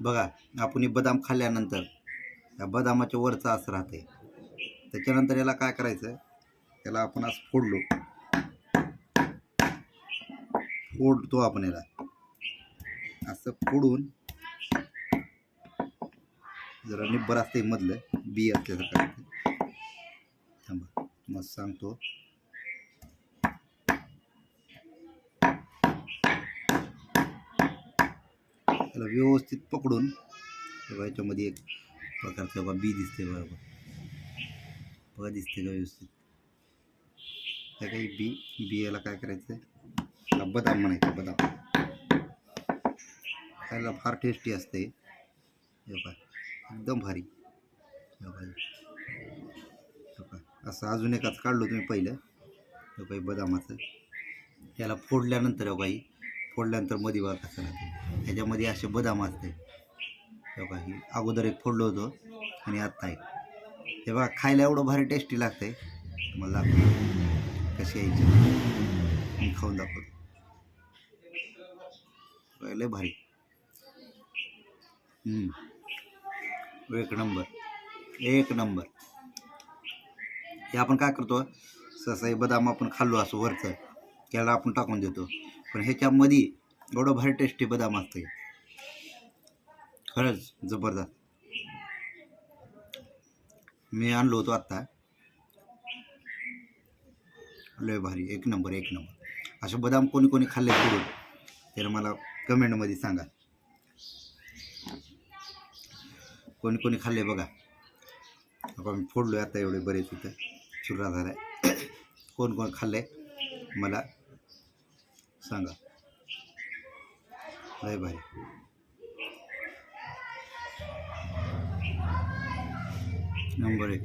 बघा आपण हे बदाम खाल्ल्यानंतर या बदामाच्या वरचं असं राहते. त्याच्यानंतर याला काय करायचं? याला आपण असं फोडलो. फोडतो आपण याला. असं फोडून जरा निब्बर असते मधलं बी असल्यासारखं थांबा मग सांगतो. त्याला व्यवस्थित पकडून तेव्हा याच्यामध्ये एक प्रकारचं बा बी दिसते बघा बघा. दिसते का व्यवस्थित. त्या काही बी बियाला काय करायचं त्याला बदाम म्हणायचं बदाम खायला फार टेस्टी असते बघा एकदम भारी. असं अजून एकाच काढलो तुम्ही पहिलं. काही बदामाचं. त्याला फोडल्यानंतर हे काही फोडल्यानंतरमध्ये बघा कसं राहते. ह्याच्यामध्ये असे बदाम असते. हे बघा ही अगोदर एक फोडलं होतं आणि आत्ता एक. हे बघा खायला एवढं भारी टेस्टी लागतंय मला कशी यायची मी खाऊन दाखवतो. लय भारी. एक नंबर. एक नंबर. हे आपण काय करतो? सहसा हे बदाम आपण खाल्लो असं वरचं. त्याला आपण टाकून देतो. पण ह्याच्यामध्ये एवढं भारी टेस्टी बदाम असते खरंच जबरदस्त. मी आणलो होतो आत्ता. लय भारी एक नंबर एक नंबर. असे बदाम कोणी कोणी खाल्ले पुढून तर मला कमेंटमध्ये सांगा. कोणी कोणी खाल्ले बघा. आपण मी फोडलो आता एवढे बरेच होतं चुरा झाला कोण कोण खाल्ले? मला. सांगा. लय भारी. नंबर एक.